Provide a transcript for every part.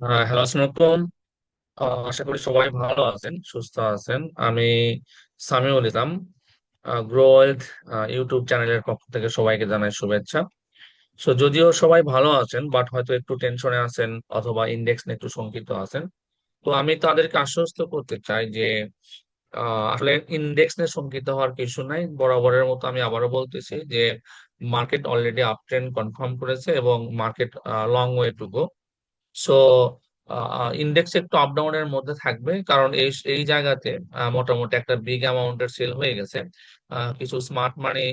হ্যাঁ হ্যালো আসসালামাইকুম আশা করি সবাই ভালো আছেন, সুস্থ আছেন। আমি Samiul Islam grow wealth YouTube চ্যানেলের পক্ষ থেকে সবাইকে জানাই শুভেচ্ছা। সো যদিও সবাই ভালো আছেন বাট হয়তো একটু টেনশনে আছেন অথবা ইন্ডেক্স নিয়ে একটু শঙ্কিত আছেন। তো আমি তাদেরকে আশ্বস্ত করতে চাই যে আসলে ইন্ডেক্স নিয়ে শঙ্কিত হওয়ার কিছু নাই। বরাবরের মতো আমি আবারও বলতেছি যে market already up trend confirm করেছে এবং market long way to go so index একটু আপ ডাউনের মধ্যে থাকবে। কারণ এই এই জায়গাতে মোটামুটি একটা বিগ অ্যামাউন্টের সেল হয়ে গেছে। কিছু স্মার্ট মানি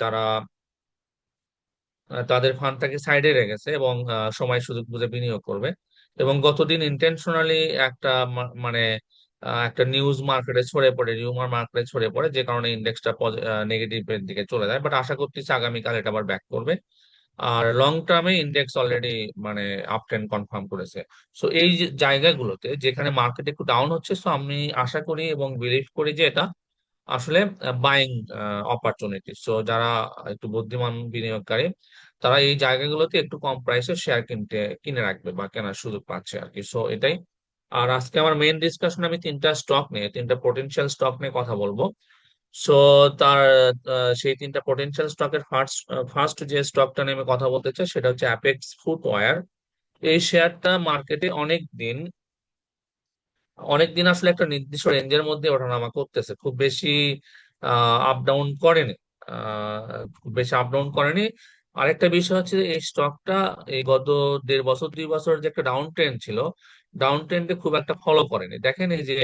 তারা তাদের ফান্ডটাকে সাইডে রেখেছে এবং সময় সুযোগ বুঝে বিনিয়োগ করবে। এবং গতদিন ইন্টেনশনালি একটা মানে একটা নিউজ মার্কেটে ছড়ে পড়ে রিউমার মার্কেটে ছড়ে পড়ে, যে কারণে ইন্ডেক্সটা নেগেটিভের দিকে চলে যায়। বাট আশা করতেছি আগামীকাল এটা আবার ব্যাক করবে। আর লং টার্মে ইন্ডেক্স অলরেডি মানে আপ ট্রেন্ড কনফার্ম করেছে। সো এই জায়গাগুলোতে যেখানে মার্কেট একটু ডাউন হচ্ছে সো আমি আশা করি এবং বিলিভ করি যে এটা আসলে বাইং অপরচুনিটি সো যারা একটু বুদ্ধিমান বিনিয়োগকারী, তারা এই জায়গাগুলোতে একটু কম প্রাইসে শেয়ার কিনতে, কিনে রাখবে বা কেনার সুযোগ পাচ্ছে আর কি সো এটাই। আর আজকে আমার মেইন ডিসকাশন আমি তিনটা স্টক নিয়ে, তিনটা পোটেনশিয়াল স্টক নিয়ে কথা বলব। সো তার সেই তিনটা পোটেনশিয়াল স্টকের ফার্স্ট ফার্স্ট যে স্টকটা নিয়ে আমি কথা বলতে চাই, সেটা হচ্ছে অ্যাপেক্স ফুটওয়্যার এই শেয়ারটা মার্কেটে অনেক দিন অনেক দিন আসলে একটা নির্দিষ্ট রেঞ্জের মধ্যে ওঠানামা করতেছে। খুব বেশি আপ ডাউন করেনি। খুব বেশি আপ ডাউন করেনি। আরেকটা বিষয় হচ্ছে এই স্টকটা এই গত দেড় বছর, দুই বছর যে একটা ডাউন ট্রেন্ড ছিল ডাউন ট্রেন্ডে খুব একটা ফলো করেনি। দেখেন এই যে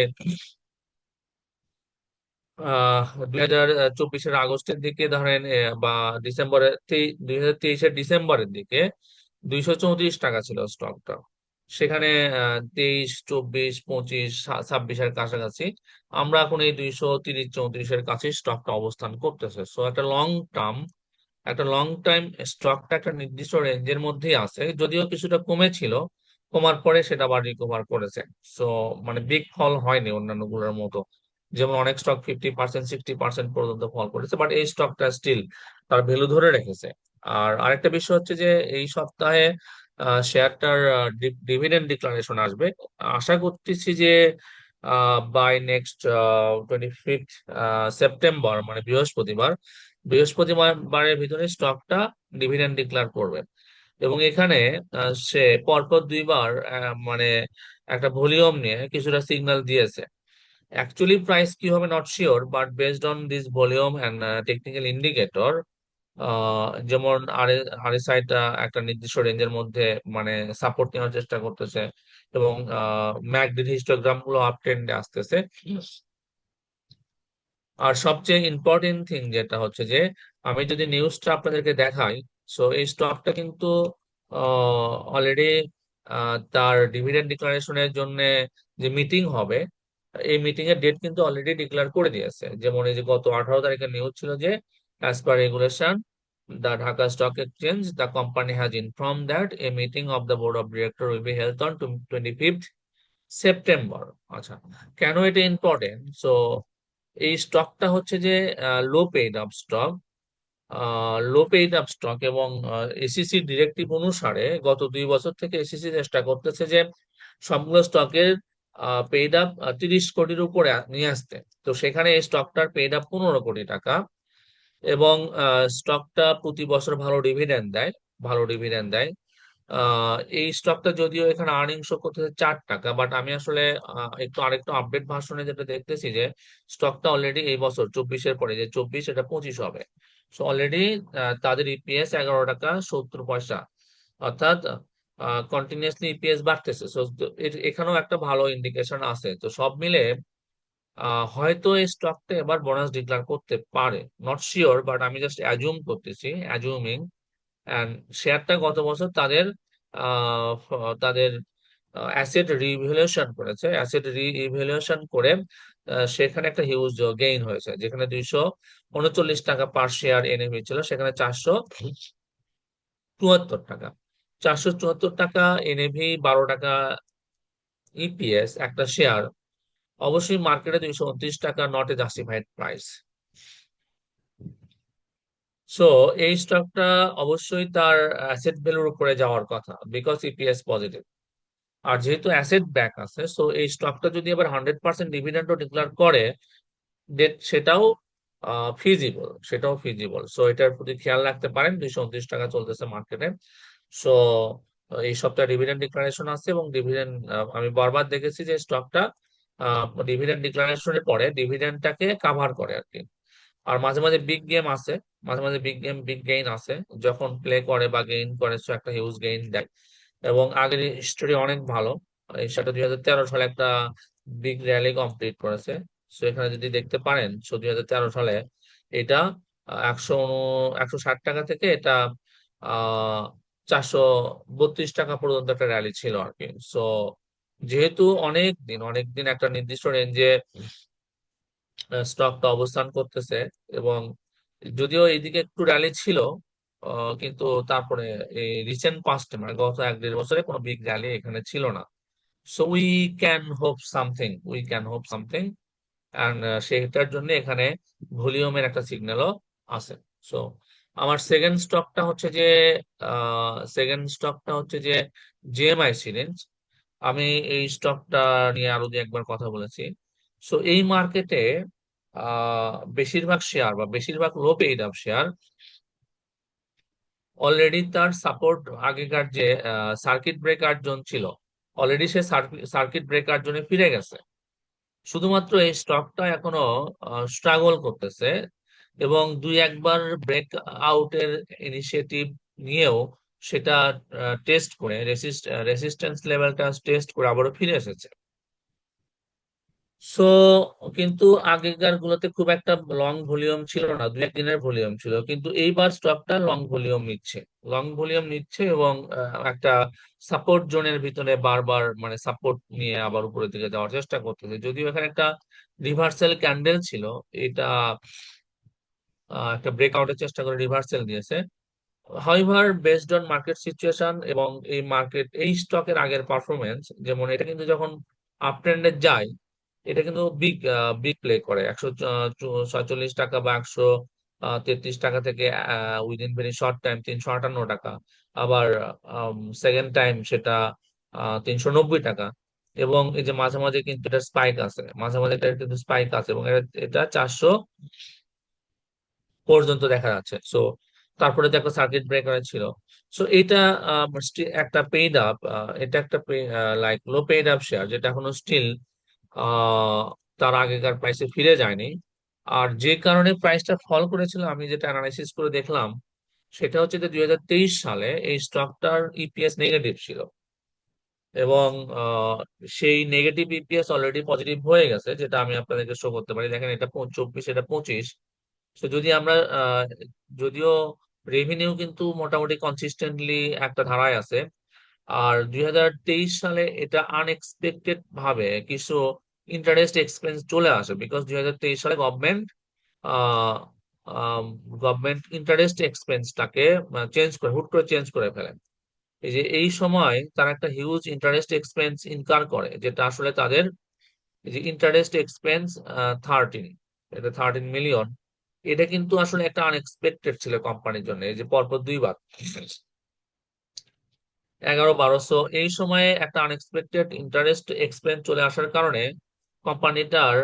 দুই হাজার চব্বিশের আগস্টের দিকে ধরেন বা ডিসেম্বরের দুই হাজার তেইশের ডিসেম্বরের দিকে দুইশো চৌত্রিশ টাকা ছিল স্টকটা সেখানে তেইশ, চব্বিশ, পঁচিশ ছাব্বিশের কাছাকাছি আমরা এখন এই দুইশো তিরিশ চৌত্রিশের কাছে স্টকটা অবস্থান করতেছে। সো একটা লং টার্ম একটা লং টাইম স্টকটা একটা নির্দিষ্ট রেঞ্জের মধ্যেই আছে। যদিও কিছুটা কমেছিল, কমার পরে সেটা আবার রিকভার করেছে। সো মানে বিগ ফল হয়নি অন্যান্যগুলোর মতো। যেমন অনেক stock fifty percent sixty percent পর্যন্ত ফল করেছে বাট এই স্টকটা স্টিল তার ভ্যালু ধরে রেখেছে। আর আরেকটা বিষয় হচ্ছে যে এই সপ্তাহে শেয়ারটার ডিভিডেন্ড ডিক্লারেশন আসবে। আশা করতেছি যে by next twenty fifth September মানে বৃহস্পতিবার, বৃহস্পতিবারের ভিতরে স্টকটা ডিভিডেন্ড ডিক্লার করবে। এবং এখানে সে পরপর দুইবার মানে একটা ভলিউম নিয়ে কিছুটা সিগন্যাল দিয়েছে। অ্যাকচুয়ালি প্রাইস কি হবে? Not sure but based on this volume and technical indicator যেমন আরএসআইটা একটা নির্দিষ্ট রেঞ্জের মধ্যে মানে সাপোর্ট নেওয়ার চেষ্টা করতেছে এবং ম্যাকডি হিস্টোগ্রামগুলো আপ ট্রেন্ডে আসতেছে। আর সবচেয়ে ইম্পর্টেন্ট থিং যেটা হচ্ছে যে আমি যদি নিউজটা আপনাদেরকে দেখাই সো এই স্টকটা কিন্তু অলরেডি তার ডিভিডেন্ড ডিক্লারেশনের জন্য যে মিটিং হবে এই মিটিং এর ডেট কিন্তু অলরেডি ডিক্লেয়ার করে দিয়েছে। যেমন এই যে গত আঠারো তারিখে নিউজ ছিল যে as per regulation the Dhaka stock exchange the company has inform that a meeting of the board of director will be held on twenty fifth September আচ্ছা কেন এটা ইম্পর্টেন্ট সো এই স্টকটা হচ্ছে যে low paid up stock low paid up stock এবং ACC directive অনুসারে গত দুই বছর থেকে এসিসি চেষ্টা করতেছে যে সবগুলো স্টকের পেইড আপ তিরিশ কোটির উপরে নিয়ে আসতে তো সেখানে স্টকটার পেইড আপ পনেরো কোটি টাকা এবং স্টকটা প্রতি বছর ভালো ডিভিডেন্ড দেয়, ভালো ডিভিডেন্ড দেয়। এই স্টকটা যদিও এখানে আর্নিং শো করতেছে চার টাকা বাট আমি আসলে একটু আরেকটু আপডেট ভার্সনে যেটা দেখতেছি যে স্টকটা অলরেডি এই বছর চব্বিশের পরে, যে চব্বিশ এটা পঁচিশ হবে। সো অলরেডি তাদের ইপিএস এগারো টাকা সত্তর পয়সা। অর্থাৎ কন্টিনিউয়াসলি ইপিএস বাড়তেছে। সো এখানেও একটা ভালো ইন্ডিকেশন আছে। তো সব মিলে হয়তো এই স্টকটা এবার বোনাস ডিক্লার করতে পারে। নট শিওর বাট আমি জাস্ট অ্যাজুম করতেছি অ্যাজুমিং অ্যান্ড শেয়ারটা গত বছর তাদের তাদের অ্যাসেট রিভ্যালুয়েশন করেছে। অ্যাসেট রিভ্যালুয়েশন করে সেখানে একটা হিউজ গেইন হয়েছে, যেখানে দুইশো উনচল্লিশ টাকা পার শেয়ার এনএভি ছিল, সেখানে চারশো চুয়াত্তর টাকা। চারশো চুয়াত্তর টাকা এনএভি বারো টাকা ইপিএস একটা শেয়ার অবশ্যই মার্কেটে দুইশো উনত্রিশ টাকা not a justified price so এই স্টকটা অবশ্যই তার অ্যাসেট ভ্যালুর উপরে যাওয়ার কথা বিকজ ইপিএস পজিটিভ আর যেহেতু অ্যাসেট ব্যাক আছে সো এই স্টকটা যদি আবার হান্ড্রেড পার্সেন্ট ডিভিডেন্ডও ডিক্লেয়ার করে সেটাও ফিজিবল সেটাও ফিজিবল সো এটার প্রতি খেয়াল রাখতে পারেন, দুইশো উনত্রিশ টাকা চলতেছে মার্কেটে সো এই সপ্তাহে ডিভিডেন্ড ডিক্লারেশন আছে এবং ডিভিডেন্ড আমি বারবার দেখেছি যে স্টকটা ডিভিডেন্ড ডিক্লারেশনের পরে ডিভিডেন্ডটাকে কাভার করে আর কি আর মাঝে মাঝে বিগ গেম আছে মাঝে মাঝে বিগ গেম বিগ গেইন আছে যখন প্লে করে বা গেইন করে, সে একটা হিউজ গেইন দেয়। এবং আগের হিস্টোরি অনেক ভালো। সেটা দুই হাজার তেরো সালে একটা বিগ র্যালি কমপ্লিট করেছে। সো এখানে যদি দেখতে পারেন সো দুই হাজার তেরো সালে এটা একশো একশো ষাট টাকা থেকে এটা চারশো বত্রিশ টাকা পর্যন্ত একটা র্যালি ছিল আর কি। সো যেহেতু অনেক দিন অনেক দিন একটা নির্দিষ্ট রেঞ্জে স্টকটা অবস্থান করতেছে এবং যদিও এইদিকে একটু র্যালি ছিল কিন্তু তারপরে এই রিসেন্ট পাস্টে মানে গত এক দেড় বছরে কোনো বিগ র্যালি এখানে ছিল না। So we can hope something we can hope something and সেটার জন্য এখানে ভলিউমের একটা সিগন্যালও আছে। সো আমার সেকেন্ড স্টকটা হচ্ছে যে সেকেন্ড স্টকটা হচ্ছে যে জেএমআই সিরিঞ্জ আমি এই স্টকটা নিয়ে আরও দু একবার কথা বলেছি। সো এই মার্কেটে বেশিরভাগ শেয়ার বা বেশিরভাগ low paid up share already তার সাপোর্ট আগেকার যে সার্কিট ব্রেকার জোন ছিল অলরেডি সে সার্কিট ব্রেকার জোনে ফিরে গেছে। শুধুমাত্র এই স্টকটা এখনও স্ট্রাগল করতেছে। এবং দুই একবার ব্রেক আউটের ইনিশিয়েটিভ নিয়েও সেটা টেস্ট করে রেসিস্টেন্স লেভেলটা টেস্ট করে আবারও ফিরে এসেছে। সো কিন্তু আগেকার গুলোতে খুব একটা লং ভলিউম ছিল না দু একদিনের ভলিউম ছিল, কিন্তু এইবার স্টকটা লং ভলিউম নিচ্ছে। লং ভলিউম নিচ্ছে এবং একটা সাপোর্ট জোনের ভিতরে বারবার মানে সাপোর্ট নিয়ে আবার উপরের দিকে যাওয়ার চেষ্টা করতেছে। যদিও এখানে একটা রিভার্সাল ক্যান্ডেল ছিল, এটা একটা ব্রেকআউটের চেষ্টা করে রিভার্সেল দিয়েছে however based on market situation এবং এই মার্কেট এই স্টকের আগের পারফরমেন্স যেমন এটা কিন্তু যখন আপ ট্রেন্ডে যায়, এটা কিন্তু বিগ বিগ প্লে করে। একশো ছয়চল্লিশ টাকা বা একশো তেত্রিশ টাকা থেকে উইদিন ভেরি শর্ট টাইম তিনশো আটান্ন টাকা। আবার সেকেন্ড টাইম সেটা তিনশো নব্বই টাকা। এবং এই যে মাঝে মাঝে কিন্তু এটা স্পাইক আছে। মাঝে মাঝে এটা কিন্তু স্পাইক আছে এবং এটা চারশো পর্যন্ত দেখা যাচ্ছে। সো তারপরে একটা সার্কিট ব্রেকার ছিল। সো এটা একটা পেইড আপ এটা একটা like low paid up share যেটা এখনও স্টিল তার আগেকার প্রাইসে ফিরে যায়নি। আর যে কারণে প্রাইসটা ফল করেছিল, আমি যেটা অ্যানালাইসিস করে দেখলাম, সেটা হচ্ছে যে দুই হাজার তেইশ সালে এই স্টকটার ইপিএস নেগেটিভ ছিল। এবং সেই নেগেটিভ ইপিএস অলরেডি পজিটিভ হয়ে গেছে, যেটা আমি আপনাদেরকে শো করতে পারি। দেখেন এটা চব্বিশ, এটা পঁচিশ। তো যদি আমরা যদিও রেভিনিউ কিন্তু মোটামুটি কনসিস্টেন্টলি একটা ধারায় আছে, আর দুই হাজার তেইশ সালে এটা আনএক্সপেক্টেড ভাবে কিছু ইন্টারেস্ট এক্সপেন্স চলে আসে বিকজ দুই হাজার তেইশ সালে গভর্নমেন্ট গভর্নমেন্ট ইন্টারেস্ট এক্সপেন্সটাকে চেঞ্জ করে, হুট করে চেঞ্জ করে ফেলে। এই যে এই সময় তারা একটা হিউজ ইন্টারেস্ট এক্সপেন্স ইনকার করে, যেটা আসলে তাদের যে ইন্টারেস্ট এক্সপেন্স থার্টিন এটা থার্টিন মিলিয়ন এটা কিন্তু আসলে একটা আনএক্সপেক্টেড ছিল কোম্পানির জন্য। এই যে পরপর দুইবার। এগারো বারোশো এই সময়ে একটা আনএক্সপেক্টেড ইন্টারেস্ট এক্সপেন্স চলে আসার কারণে কোম্পানিটার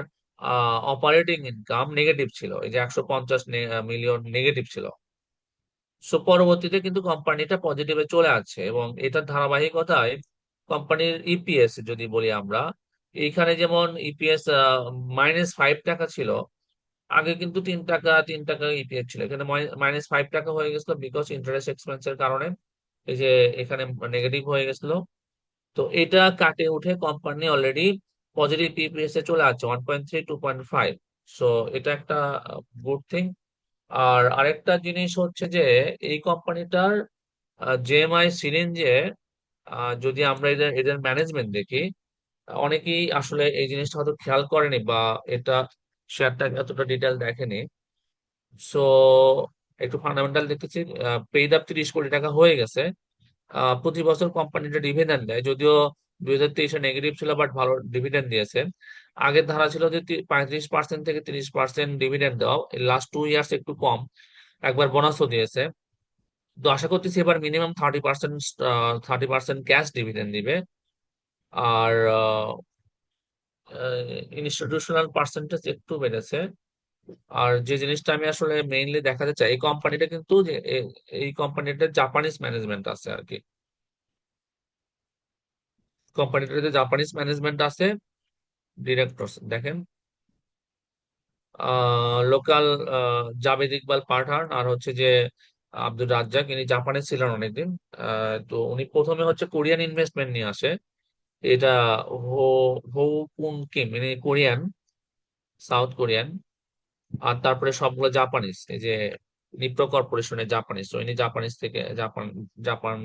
অপারেটিং ইনকাম নেগেটিভ ছিল। এই যে একশো পঞ্চাশ মিলিয়ন নেগেটিভ ছিল। সো পরবর্তীতে কিন্তু কোম্পানিটা পজিটিভে চলে আসছে এবং এটার ধারাবাহিকতায় কোম্পানির ইপিএস যদি বলি আমরা, এইখানে যেমন ইপিএস মাইনাস ফাইভ টাকা ছিল আগে কিন্তু তিন টাকা তিন টাকা ইপিএস ছিল। এখানে মাইনাস ফাইভ টাকা হয়ে গেছিল বিকজ ইন্টারেস্ট এক্সপেন্সের কারণে। এই যে এখানে নেগেটিভ হয়ে গেছিল। তো এটা কাটে উঠে কোম্পানি অলরেডি পজিটিভ ইপিএস এ চলে আসছে one point three two point five so এটা একটা গুড থিং আর আরেকটা জিনিস হচ্ছে যে, এই কোম্পানিটার জেএমআই সিরিঞ্জে যদি আমরা এদের এদের ম্যানেজমেন্ট দেখি, অনেকেই আসলে এই জিনিসটা হয়তো খেয়াল করেনি বা এটা শেয়ারটা এতটা ডিটেল দেখেনি। সো একটু ফান্ডামেন্টাল দেখতেছি পেইড আপ তিরিশ কোটি টাকা হয়ে গেছে। প্রতি বছর কোম্পানিটা ডিভিডেন্ড দেয়। যদিও দুই হাজার তেইশে নেগেটিভ ছিল বাট ভালো ডিভিডেন্ড দিয়েছে। আগের ধারা ছিল যে পঁয়ত্রিশ পার্সেন্ট থেকে তিরিশ পার্সেন্ট ডিভিডেন্ড দেওয়া। লাস্ট টু ইয়ার্স একটু কম। একবার বোনাসও দিয়েছে। তো আশা করতেছি এবার minimum thirty percent thirty percent cash dividend দিবে। আর ইনস্টিটিউশনাল পার্সেন্টেজ একটু বেড়েছে। আর যে জিনিসটা আমি আসলে মেইনলি দেখাতে চাই, এই কোম্পানিটা কিন্তু এই কোম্পানিটা জাপানিজ ম্যানেজমেন্ট আছে আর কি কোম্পানিটাতে জাপানিজ ম্যানেজমেন্ট আছে ডিরেক্টর দেখেন। লোকাল জাবেদ ইকবাল পাঠান আর হচ্ছে যে আব্দুর রাজ্জাক, ইনি জাপানে ছিলেন অনেকদিন। তো উনি প্রথমে হচ্ছে কোরিয়ান ইনভেস্টমেন্ট নিয়ে আসে। এটা হো হো কুন কিম ইনি কোরিয়ান, সাউথ কোরিয়ান, আর তারপরে সবগুলো জাপানিজ, এই যে নিপ্রো কর্পোরেশনের জাপানিজ, তো ইনি জাপানিজ থেকে Japan Japan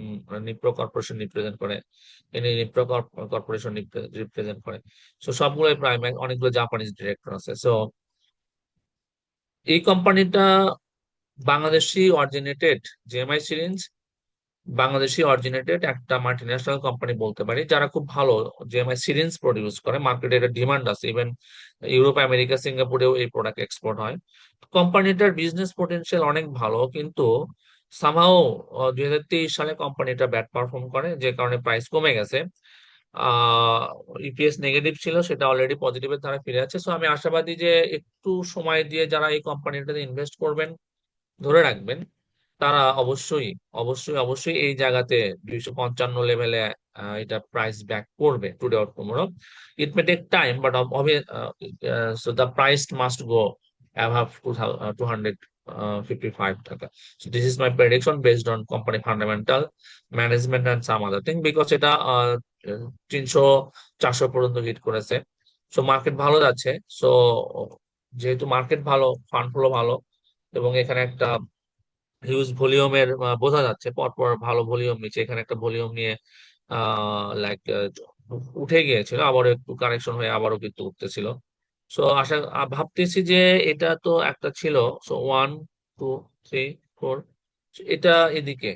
Nipro corporation represent করে, ইনি নিপ্রো কর্পোরেশন রিপ্রেজেন্ট করে। তো সবগুলোই প্রায় অনেকগুলো জাপানিজ ডিরেক্টর আছে। সো এই কোম্পানিটা Bangladeshi originated JMI syringe Bangladeshi originated একটা মাল্টিন্যাশনাল কোম্পানি বলতে পারি, যারা খুব ভালো যে জেএমআই সিরিঞ্জ প্রডিউস করে। মার্কেটে এটা ডিমান্ড আছে। ইভেন ইউরোপ আমেরিকা সিঙ্গাপুরেও এই প্রোডাক্ট এক্সপোর্ট হয়। কোম্পানিটার বিজনেস পোটেনশিয়াল অনেক ভালো, কিন্তু সামহাও দুই হাজার তেইশ সালে কোম্পানিটা ব্যাড পারফর্ম করে, যে কারণে প্রাইস কমে গেছে। ইপিএস নেগেটিভ ছিল, সেটা অলরেডি পজিটিভের ধারা ফিরে আছে। সো আমি আশাবাদী যে একটু সময় দিয়ে যারা এই কোম্পানিটাতে ইনভেস্ট করবেন, ধরে রাখবেন। তারা অবশ্যই অবশ্যই অবশ্যই এই জায়গাতে দুইশো পঞ্চান্ন লেভেলে এটা প্রাইস ব্যাক করবে today or tomorrow it may take time but so the price must go above two hundred fifty five টাকা। So this is my prediction based on company fundamental management and some other thing because এটা তিনশো, চারশো পর্যন্ত hit করেছে। So market ভালো যাচ্ছে। So যেহেতু market ভালো ফান্ড ফ্লো ভালো, এবং এখানে একটা হিউজ ভলিউমের বোঝা যাচ্ছে। পরপর ভালো ভলিউম নিচ্ছে। এখানে একটা ভলিউম নিয়ে লাইক উঠে গিয়েছিল। আবারও একটু কারেকশন হয়ে আবারও কিন্তু উঠতেছিল। সো আশা ভাবতেছি যে এটা তো একটা ছিল। So one two three four এটা এদিকে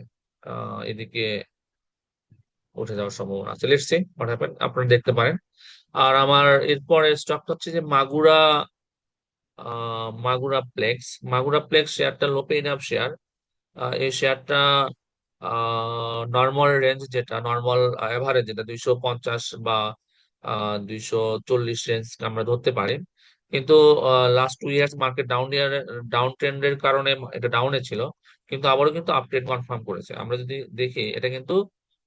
এদিকে উঠে যাওয়ার সম্ভাবনা আছে। লেটস সি হোয়াট হ্যাপেন আপনারা দেখতে পারেন। আর আমার এরপরে স্টকটা হচ্ছে যে মাগুরা মাগুরা প্লেক্স মাগুরা প্লেক্স শেয়ারটা লো পেইড আপ শেয়ার এই শেয়ারটা নর্মাল রেঞ্জ যেটা নর্মাল এভারেজ যেটা, দুইশো পঞ্চাশ বা দুইশো চল্লিশ রেঞ্জ আমরা ধরতে পারি। কিন্তু last two years market down year down ট্রেন্ডের কারণে এটা ডাউনে ছিল, কিন্তু আবারও কিন্তু আপট্রেন্ড কনফার্ম করেছে। আমরা যদি দেখি, এটা কিন্তু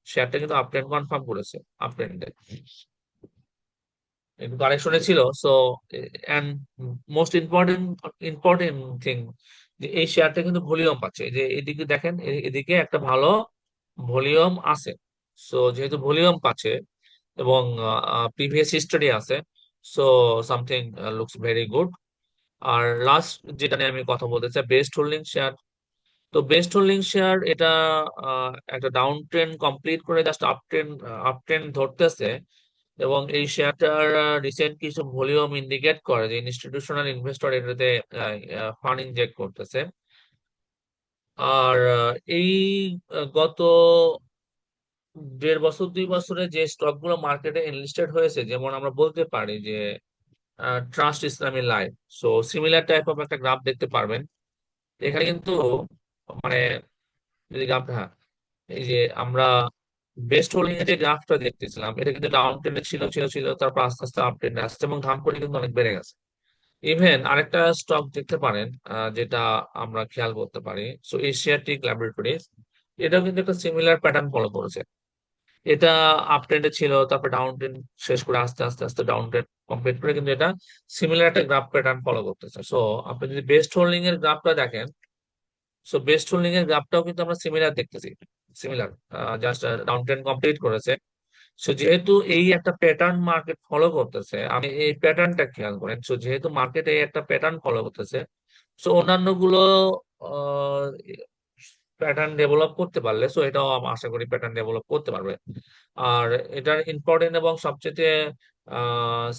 শেয়ারটা কিন্তু আপট্রেন্ড কনফার্ম করেছে আপট্রেন্ডে কারেকশনে ছিল so and most important important thing যে এই শেয়ারটা কিন্তু ভলিউম পাচ্ছে। যে এদিকে দেখেন এদিকে একটা ভালো ভলিউম আছে। সো যেহেতু ভলিউম পাচ্ছে এবং প্রিভিয়াস হিস্টোরি আছে so something looks very good আর লাস্ট যেটা নিয়ে আমি কথা বলতে চাই বেস্ট হোল্ডিং শেয়ার তো বেস্ট হোল্ডিং শেয়ার এটা একটা ডাউন ট্রেন্ড কমপ্লিট করে just up trend up trend ধরতেছে। এবং এই শেয়ারটার রিসেন্ট কিছু ভলিউম ইন্ডিকেট করে যে ইনস্টিটিউশনাল ইনভেস্টর এটাতে ফান্ড ইনজেক্ট করতেছে। আর এই গত দেড় বছর, দুই বছরে যে স্টকগুলো মার্কেটে এনলিস্টেড হয়েছে, যেমন আমরা বলতে পারি যে Trust Islami Life so similar type of একটা গ্রাফ দেখতে পারবেন। এখানে কিন্তু মানে যদি গ্রাফটা হ্যাঁ এই যে আমরা বেস্ট হোল্ডিং এর যে গ্রাফটা দেখতেছিলাম, এটা কিন্তু ডাউন ট্রেন্ডে ছিল ছিল ছিল, তারপর আস্তে আস্তে আপ ট্রেন্ডে আসছে এবং ধাম করে কিন্তু অনেক বেড়ে গেছে। ইভেন আরেকটা স্টক দেখতে পারেন যেটা আমরা খেয়াল করতে পারি সো এশিয়াটিক ল্যাবরেটরিজ এটাও কিন্তু একটা সিমিলার প্যাটার্ন ফলো করেছে। এটা আপ ট্রেন্ডে ছিল, তারপর ডাউন ট্রেন্ড শেষ করে আস্তে আস্তে আস্তে ডাউন ট্রেন্ড কমপ্লিট করে কিন্তু এটা সিমিলার একটা গ্রাফ প্যাটার্ন ফলো করতেছে। সো আপনি যদি বেস্ট হোল্ডিং এর গ্রাফটা দেখেন সো বেস্ট হোল্ডিং এর গ্রাফটাও কিন্তু আমরা সিমিলার দেখতেছি। Similar just down trend complete করেছে। সো যেহেতু এই একটা প্যাটার্ন মার্কেট ফলো করতেছে, আমি এই প্যাটার্নটা খেয়াল করেন। সো যেহেতু মার্কেট এই একটা প্যাটার্ন ফলো করতেছে সো অন্যান্যগুলো প্যাটার্ন ডেভেলপ করতে পারলে সো এটাও আশা করি প্যাটার্ন ডেভেলপ করতে পারবে। আর এটার ইম্পর্টেন্ট এবং সবচেয়ে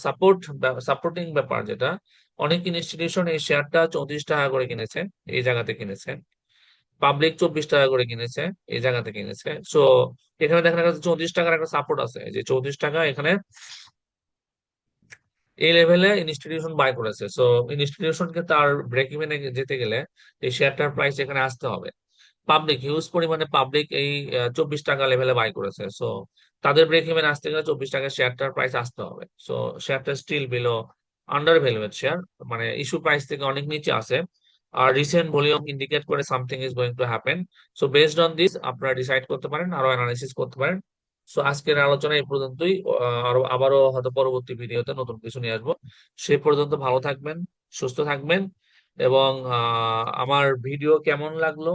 সাপোর্ট সাপোর্টিং ব্যাপার যেটা, অনেক ইনস্টিটিউশন এই শেয়ারটা চৌত্রিশ টাকা করে কিনেছে, এই জায়গাতে কিনেছে। পাবলিক চব্বিশ টাকা করে কিনেছে, এই জায়গাতে কিনেছে। সো এখানে দেখা চৌত্রিশ টাকার একটা সাপোর্ট আছে। যে চৌত্রিশ টাকা এখানে এই লেভেলে ইনস্টিটিউশন বাই করেছে। সো ইনস্টিটিউশনকে তার ব্রেক ইভেনে যেতে গেলে এই শেয়ারটার প্রাইস এখানে আসতে হবে। পাবলিক হিউজ পরিমাণে পাবলিক এই চব্বিশ টাকা লেভেলে বাই করেছে। সো তাদের ব্রেক ইভেন আসতে গেলে চব্বিশ টাকা শেয়ারটার প্রাইস আসতে হবে। সো শেয়ারটা still below under valuate share মানে ইস্যু প্রাইস থেকে অনেক নিচে আছে। আর রিসেন্ট ভলিউম ইন্ডিকেট করে something is going to happen so based on this আপনারা ডিসাইড করতে পারেন আরও অ্যানালিসিস করতে পারেন। সো আজকের আলোচনা এই পর্যন্তই। আরও আবারও হয়তো পরবর্তী ভিডিওতে নতুন কিছু নিয়ে আসব। সে পর্যন্ত ভালো থাকবেন, সুস্থ থাকবেন এবং আমার ভিডিও কেমন লাগল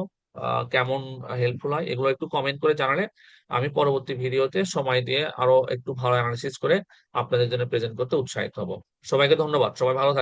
কেমন হেল্পফুল হয়, এগুলো একটু কমেন্ট করে জানালে আমি পরবর্তী ভিডিওতে সময় দিয়ে আরও একটু ভালো অ্যানালিসিস করে আপনাদের জন্য প্রেজেন্ট করতে উৎসাহিত হব। সবাইকে ধন্যবাদ। সবাই ভালো থাকবেন।